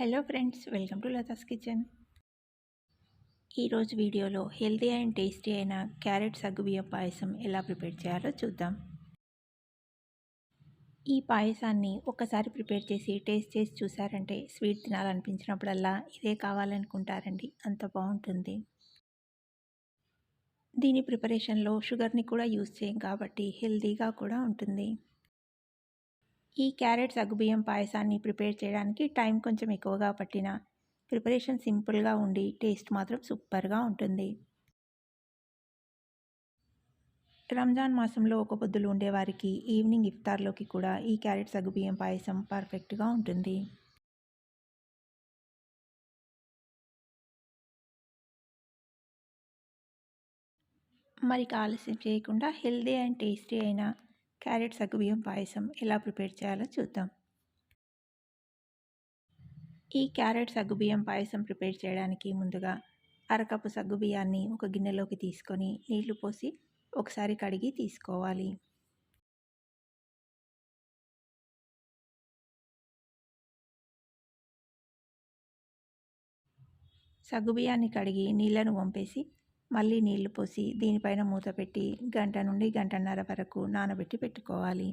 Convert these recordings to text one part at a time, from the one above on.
Hello friends welcome to Latha's kitchen ఈరోజు వీడియోలో healthy and tasty అయిన క్యారెట్ సగ్గుబియ్యం పాయసం ఎలా ప్రిపేర్ చేయాలో చూద్దాం. ఈ పాయసాన్ని ఒకసారి ప్రిపేర్ చేసి టేస్ట్ చేసి చూసారంటే స్వీట్ తినాలనిపించినప్పుడల్లా ఇదే కావాలనుకుంటారండి అంత బాగుంటుంది. దీని ప్రిపరేషన్లో షుగర్ని కూడా యూజ్ చేయం కాబట్టి హెల్తీగా కూడా ఉంటుంది. ఈ క్యారెట్ సగ్గుబియ్యం పాయసాన్ని ప్రిపేర్ చేయడానికి టైం కొంచెం ఎక్కువగా పట్టిన ప్రిపరేషన్ సింపుల్గా ఉండి టేస్ట్ మాత్రం సూపర్గా ఉంటుంది. రంజాన్ మాసంలో ఒక పొద్దులు ఉండేవారికి ఈవినింగ్ ఇఫ్తార్లోకి కూడా ఈ క్యారెట్ సగ్గుబియ్యం పాయసం పర్ఫెక్ట్గా ఉంటుంది. మరి ఆలస్యం చేయకుండా హెల్దీ అండ్ టేస్టీ అయిన క్యారెట్ సగ్గుబియ్యం పాయసం ఎలా ప్రిపేర్ చేయాలో చూద్దాం. ఈ క్యారెట్ సగ్గుబియ్యం పాయసం ప్రిపేర్ చేయడానికి ముందుగా అరకప్పు సగ్గుబియ్యాన్ని ఒక గిన్నెలోకి తీసుకొని నీళ్ళు పోసి ఒకసారి కడిగి తీసుకోవాలి. సగ్గుబియ్యాన్ని కడిగి నీళ్ళను వంపేసి మళ్ళీ నీళ్ళు పోసి దీనిపైన మూత పెట్టి గంట నుండి గంటన్నర వరకు నానబెట్టి పెట్టుకోవాలి.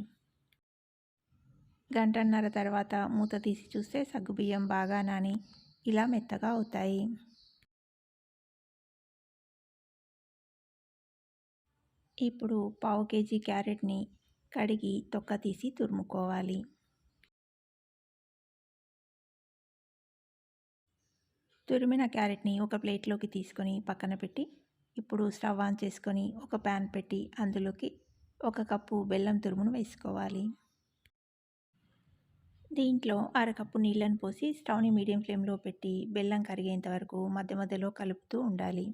గంటన్నర తర్వాత మూత తీసి చూస్తే సగ్గుబియ్యం బాగా నాని ఇలా మెత్తగా అవుతాయి. ఇప్పుడు పావు కేజీ క్యారెట్ని కడిగి తొక్క తీసి తురుముకోవాలి. తురిమిన క్యారెట్ని ఒక ప్లేట్లోకి తీసుకొని పక్కన పెట్టి ఇప్పుడు స్టవ్ ఆన్ చేసుకొని ఒక ప్యాన్ పెట్టి అందులోకి ఒక కప్పు బెల్లం తురుమును వేసుకోవాలి. దీంట్లో అరకప్పు నీళ్ళను పోసి స్టవ్ని మీడియం ఫ్లేమ్లో పెట్టి బెల్లం కరిగేంత వరకు మధ్య మధ్యలో కలుపుతూ ఉండాలి.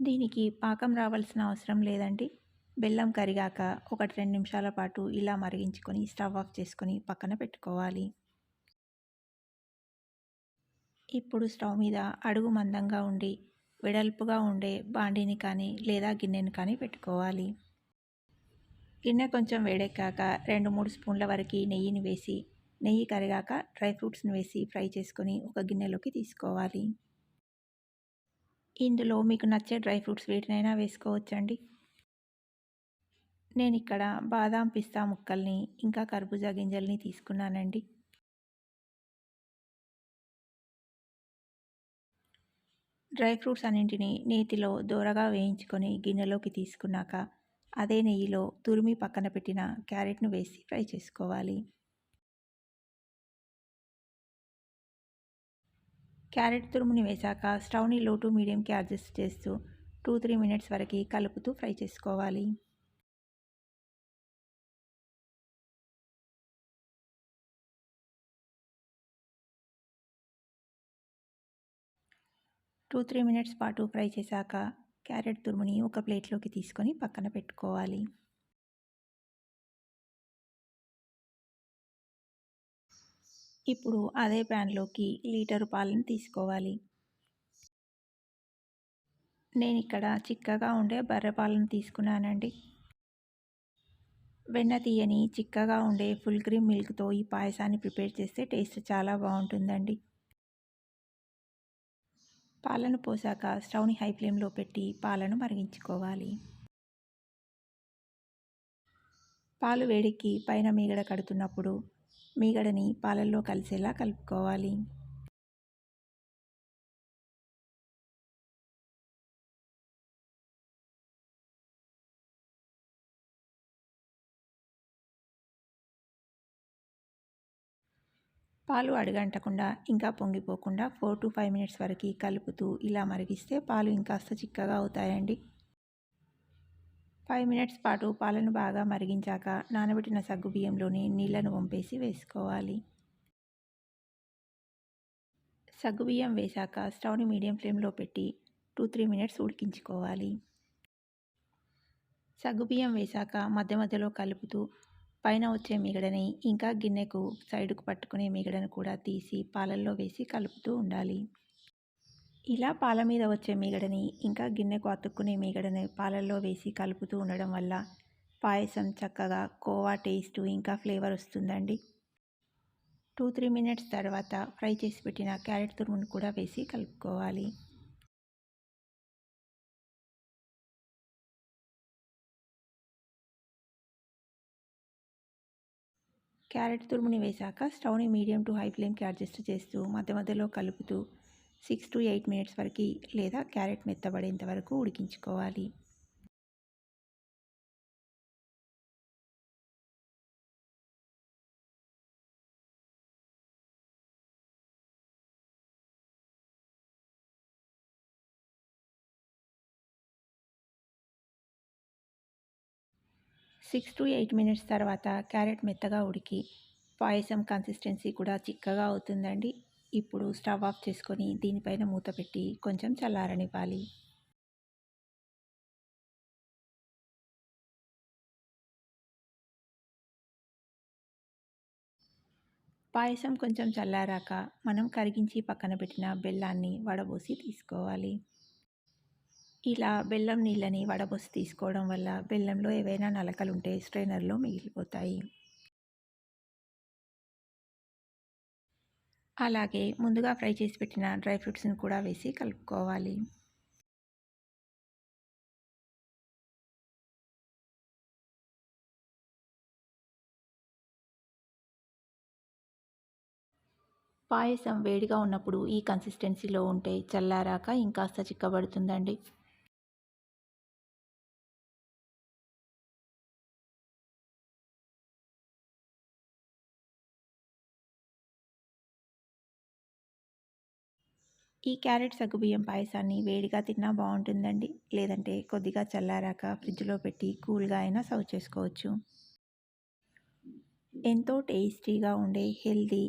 దీనికి పాకం రావాల్సిన అవసరం లేదండి. బెల్లం కరిగాక ఒకటి రెండు నిమిషాల పాటు ఇలా మరిగించుకొని స్టవ్ ఆఫ్ చేసుకొని పక్కన పెట్టుకోవాలి. ఇప్పుడు స్టవ్ మీద అడుగు మందంగా ఉండి వెడల్పుగా ఉండే బాండీని కానీ లేదా గిన్నెని కానీ పెట్టుకోవాలి. గిన్నె కొంచెం వేడెక్కాక రెండు మూడు స్పూన్ల వరకు నెయ్యిని వేసి నెయ్యి కరిగాక డ్రై ఫ్రూట్స్ని వేసి ఫ్రై చేసుకొని ఒక గిన్నెలోకి తీసుకోవాలి. ఇందులో మీకు నచ్చే డ్రై ఫ్రూట్స్ వీటినైనా వేసుకోవచ్చండి. నేను ఇక్కడ బాదాం పిస్తా ముక్కల్ని ఇంకా కర్బూజా గింజల్ని తీసుకున్నానండి. డ్రై ఫ్రూట్స్ అన్నింటినీ నేతిలో దూరగా వేయించుకొని గిన్నెలోకి తీసుకున్నాక అదే నెయ్యిలో తురిమి పక్కన పెట్టిన క్యారెట్ను వేసి ఫ్రై చేసుకోవాలి. క్యారెట్ తురుముని వేశాక స్టవ్ని లో టు మీడియంకి అడ్జస్ట్ చేస్తూ టూ త్రీ మినిట్స్ వరకు కలుపుతూ ఫ్రై చేసుకోవాలి. టూ త్రీ మినిట్స్ పాటు ఫ్రై చేశాక క్యారెట్ తురుముని ఒక ప్లేట్లోకి తీసుకొని పక్కన పెట్టుకోవాలి. ఇప్పుడు అదే ప్యాన్లోకి లీటరు పాలను తీసుకోవాలి. నేను ఇక్కడ చిక్కగా ఉండే బర్రె పాలను తీసుకున్నానండి. వెన్న తీయని చిక్కగా ఉండే ఫుల్ క్రీమ్ మిల్క్తో ఈ పాయసాన్ని ప్రిపేర్ చేస్తే టేస్ట్ చాలా బాగుంటుందండి. పాలను పోసాక స్టవ్ని హై ఫ్లేమ్లో పెట్టి పాలను మరిగించుకోవాలి. పాలు వేడికి పైన మీగడ కడుతున్నప్పుడు మీగడని పాలల్లో కలిసేలా కలుపుకోవాలి. పాలు అడగంటకుండా ఇంకా పొంగిపోకుండా ఫోర్ టు ఫైవ్ మినిట్స్ వరకు కలుపుతూ ఇలా మరిగిస్తే పాలు ఇంకాస్త చిక్కగా అవుతాయండి. ఫైవ్ మినిట్స్ పాటు పాలను బాగా మరిగించాక నానబెట్టిన సగ్గు బియ్యంలోని నీళ్ళను వంపేసి వేసుకోవాలి. సగ్గుబియ్యం వేశాక స్టవ్ని మీడియం ఫ్లేమ్లో పెట్టి టూ త్రీ మినిట్స్ ఉడికించుకోవాలి. సగ్గుబియ్యం వేశాక మధ్య మధ్యలో కలుపుతూ పైన వచ్చే మిగడని ఇంకా గిన్నెకు సైడుకు పట్టుకునే మిగడను కూడా తీసి పాలల్లో వేసి కలుపుతూ ఉండాలి. ఇలా పాల మీద వచ్చే మిగడని ఇంకా గిన్నెకు అతుక్కునే మిగడని పాలల్లో వేసి కలుపుతూ ఉండడం వల్ల పాయసం చక్కగా కోవా టేస్ట్ ఇంకా ఫ్లేవర్ వస్తుందండి. టూ త్రీ మినిట్స్ తర్వాత ఫ్రై చేసి పెట్టిన క్యారెట్ తురుమును కూడా వేసి కలుపుకోవాలి. క్యారెట్ తురుముని వేశాక స్టవ్ని మీడియం టు హై ఫ్లేమ్కి అడ్జస్ట్ చేస్తూ మధ్య మధ్యలో కలుపుతూ సిక్స్ టు ఎయిట్ మినిట్స్ వరకు లేదా క్యారెట్ మెత్తబడేంత వరకు ఉడికించుకోవాలి. సిక్స్ టు ఎయిట్ మినిట్స్ తర్వాత క్యారెట్ మెత్తగా ఉడికి పాయసం కన్సిస్టెన్సీ కూడా చిక్కగా అవుతుందండి. ఇప్పుడు స్టవ్ ఆఫ్ చేసుకొని దీనిపైన మూత పెట్టి కొంచెం చల్లారనివ్వాలి. పాయసం కొంచెం చల్లారాక మనం కరిగించి పక్కన పెట్టిన బెల్లాన్ని వడబోసి తీసుకోవాలి. ఇలా బెల్లం నీళ్ళని వడబోసి తీసుకోవడం వల్ల బెల్లంలో ఏవైనా నలకలు ఉంటే స్ట్రైనర్లో మిగిలిపోతాయి. అలాగే ముందుగా ఫ్రై చేసి పెట్టిన డ్రై ఫ్రూట్స్ని కూడా వేసి కలుపుకోవాలి. పాయసం వేడిగా ఉన్నప్పుడు ఈ కన్సిస్టెన్సీలో ఉంటే చల్లారాక ఇంకాస్త చిక్కబడుతుందండి. ఈ క్యారెట్ సగ్గుబియ్యం పాయసాన్ని వేడిగా తిన్నా బాగుంటుందండి. లేదంటే కొద్దిగా చల్లారాక ఫ్రిడ్జ్లో పెట్టి కూల్గా అయినా సర్వ్ చేసుకోవచ్చు. ఎంతో టేస్టీగా ఉండే హెల్దీ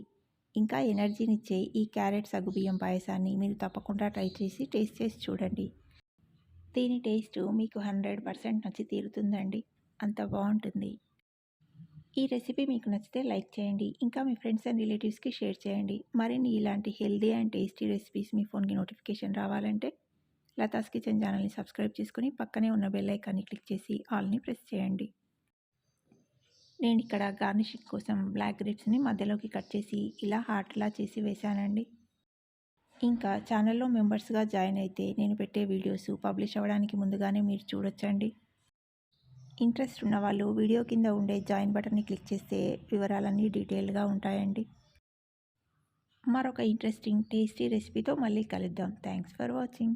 ఇంకా ఎనర్జీనిచ్చే ఈ క్యారెట్ సగ్గుబియ్యం పాయసాన్ని మీరు తప్పకుండా ట్రై చేసి టేస్ట్ చేసి చూడండి. దీని టేస్ట్ మీకు హండ్రెడ్ పర్సెంట్ నచ్చి తీరుతుందండి. అంత బాగుంటుంది. ఈ రెసిపీ మీకు నచ్చితే లైక్ చేయండి ఇంకా మీ ఫ్రెండ్స్ అండ్ రిలేటివ్స్కి షేర్ చేయండి. మరిన్ని ఇలాంటి హెల్దీ అండ్ టేస్టీ రెసిపీస్ మీ ఫోన్కి నోటిఫికేషన్ రావాలంటే లతాస్ కిచెన్ ఛానల్ని సబ్స్క్రైబ్ చేసుకుని పక్కనే ఉన్న బెల్ ఐకాన్ని క్లిక్ చేసి ఆల్ని ప్రెస్ చేయండి. నేను ఇక్కడ గార్నిషింగ్ కోసం బ్లాక్ గ్రేప్స్ని మధ్యలోకి కట్ చేసి ఇలా హార్ట్లా చేసి వేశానండి. ఇంకా ఛానల్లో మెంబర్స్గా జాయిన్ అయితే నేను పెట్టే వీడియోస్ పబ్లిష్ అవ్వడానికి ముందుగానే మీరు చూడొచ్చండి. ఇంట్రెస్ట్ ఉన్న వాళ్ళు వీడియో కింద ఉండే జాయిన్ బటన్ని క్లిక్ చేస్తే వివరాలన్నీ డీటెయిల్గా ఉంటాయండి. మరొక ఇంట్రెస్టింగ్ టేస్టీ రెసిపీతో మళ్ళీ కలుద్దాం. Thanks for watching.